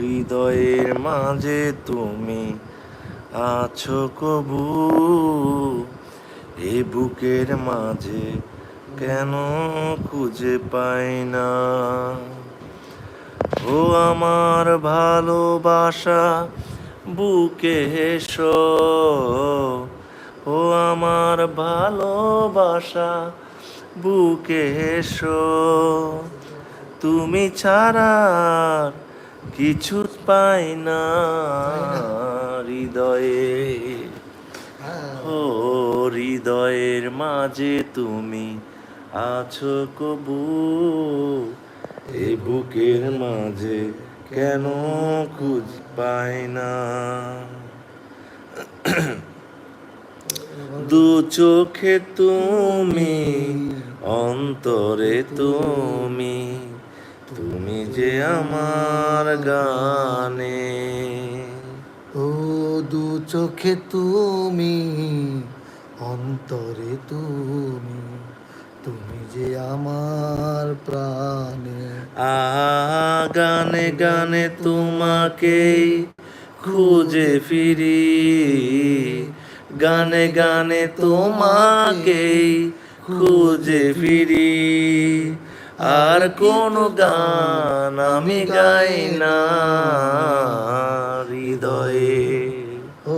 হৃদয়ের মাঝে তুমি আছো কবু, এ বুকের মাঝে কেন খুঁজে পাই না? ও আমার ভালোবাসা, বুকে এসো ও আমার ভালোবাসা বুকে এসো। তুমি ছাড়া কিছু পাই না হৃদয়ে। ও হৃদয়ের মাঝে তুমি আছো কবু। এ বুকের মাঝে কেন খুঁজ পাই না? দু চোখে তুমি অন্তরে তুমি তুমি যে আমার গানে। ও দু চোখে তুমি অন্তরে তুমি তুমি যে আমার প্রাণে। আ গানে গানে তোমাকে খুঁজে ফিরি গানে গানে তোমাকেই খুঁজে ফিরি। আর কোন গান আমি গাই না হৃদয়ে। ও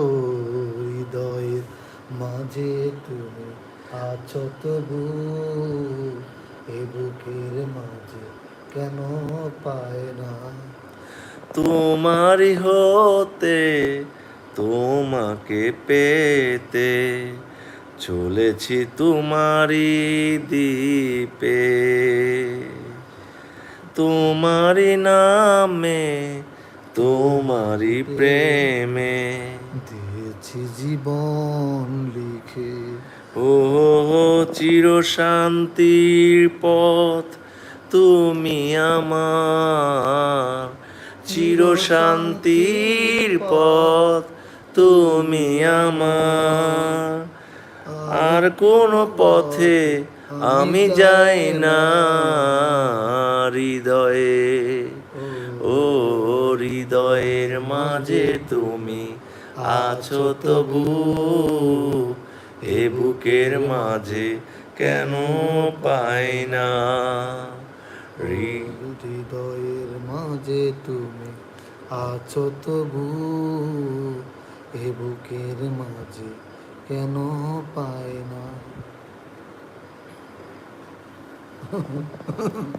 হৃদয়ের মাঝে তুমি আছো তবু এ বুকের মাঝে কেন পায় না? তোমারই হতে তোমাকে পেতে চলেছি তোমারই দ্বীপে। তোমারি নামে তোমারই প্রেমে। দিয়েছি জীবন লিখে। ও চির শান্তির পথ তুমি আমার। চির শান্তির পথ তুমি আমার। আর কোন পথে আমি যাই না হৃদয়ে। ও হৃদয়ের মাঝে তুমি আছো তবু, এ বুকের মাঝে কেন পাই না? হৃদয়ের মাঝে তুমি আছো তবু এ বুকের মাঝে কেন পায় না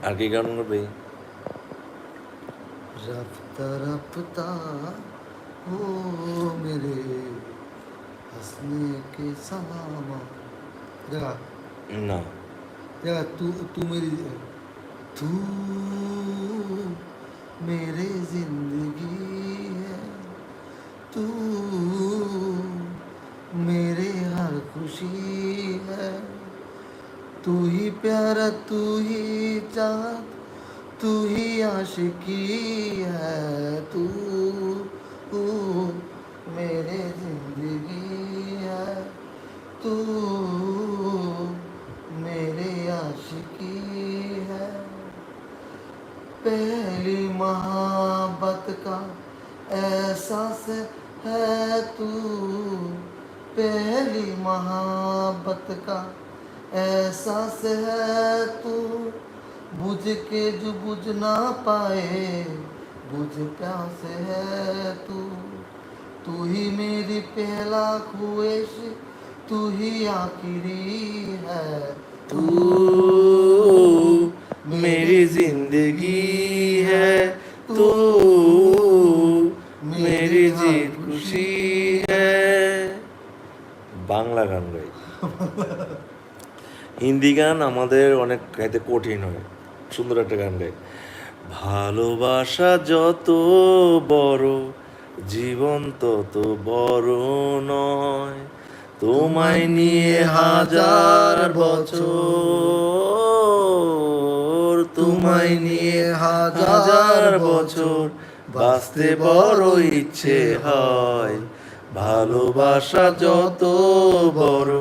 আর কি গান করবে रफ्ता रफ्ता हो मेरे हंसने के सलामा जगह না जगह तू तू मेरी तू मेरे जिंदगी ही प्यारा, तू ही चाहत तू ही आशिकी है तू मेरे ज़िंदगी है, तू मेरे आशिकी है। पहली मोहब्बत का एहसास है तू, पहली मोहब्बत का एहसास है तू बुझ के जो बुझ ना पाए बुझ प्यास है तू तू ही मेरी पहला ख्वेश तू ही आखिरी है तू मेरी जिंदगी है तू मेरी जीत खुशी है বাংলা গান গাই হিন্দি গান আমাদের অনেক গাইতে কঠিন হয়, সুন্দর একটা গান গাই। ভালোবাসা যত বড়, জীবন তত বড় নয়। তোমায় নিয়ে হাজার বছর, তোমায় নিয়ে হাজার বছর বাঁচতে বড় ইচ্ছে হয়। ভালোবাসা যত বড়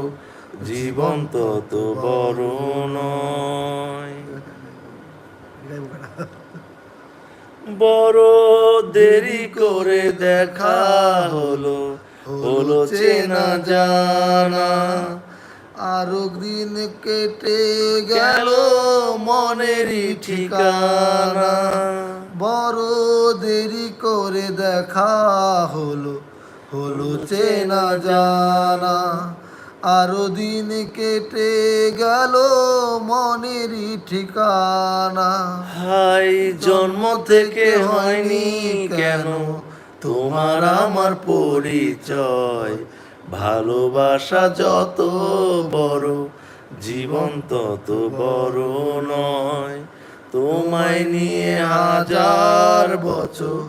জীবন তত নয়। বড় দেরি করে দেখা হলো হলো চেনা জানা। আরও দিন কেটে গেল গেল মনেরই ঠিকানা। বড় দেরি করে দেখা হলো হলো চেনা জানা। আরও দিন কেটে গেল মনের ঠিকানা। হাই, জন্ম থেকে হয়নি কেন? তোমার আমার পরিচয়। ভালোবাসা যত বড়, জীবন তত বড় নয়। তোমায় নিয়ে হাজার বছর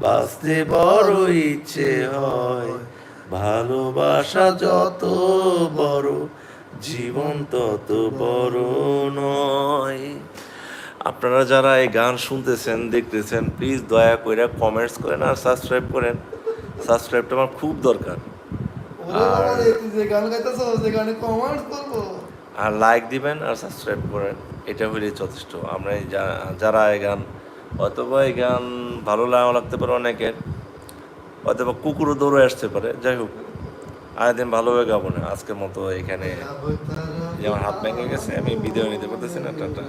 বাঁচতে বড় ইচ্ছে হয়। ভালোবাসা যত বড় জীবন তত বড় নয়। আপনারা যারা এই গান শুনতেছেন দেখতেছেন প্লিজ দয়া করে কমেন্টস করেন আর সাবস্ক্রাইব করেন। সাবস্ক্রাইবটা আমার খুব দরকার। আর লাইক দিবেন আর সাবস্ক্রাইব করেন এটা হলেই যথেষ্ট। আমরা যা- যারা এই গান অথবা এই গান ভালো লাগা লাগতে পারে অনেকের। অথবা কুকুরও দৌড়ে আসতে পারে। যাই হোক, আরেকদিন ভালোভাবে গাবো না আজকের মতো এখানে যেমন আমার হাত ভেঙে গেছে, আমি ভিডিও নিতে পারতেছি না, টাটা।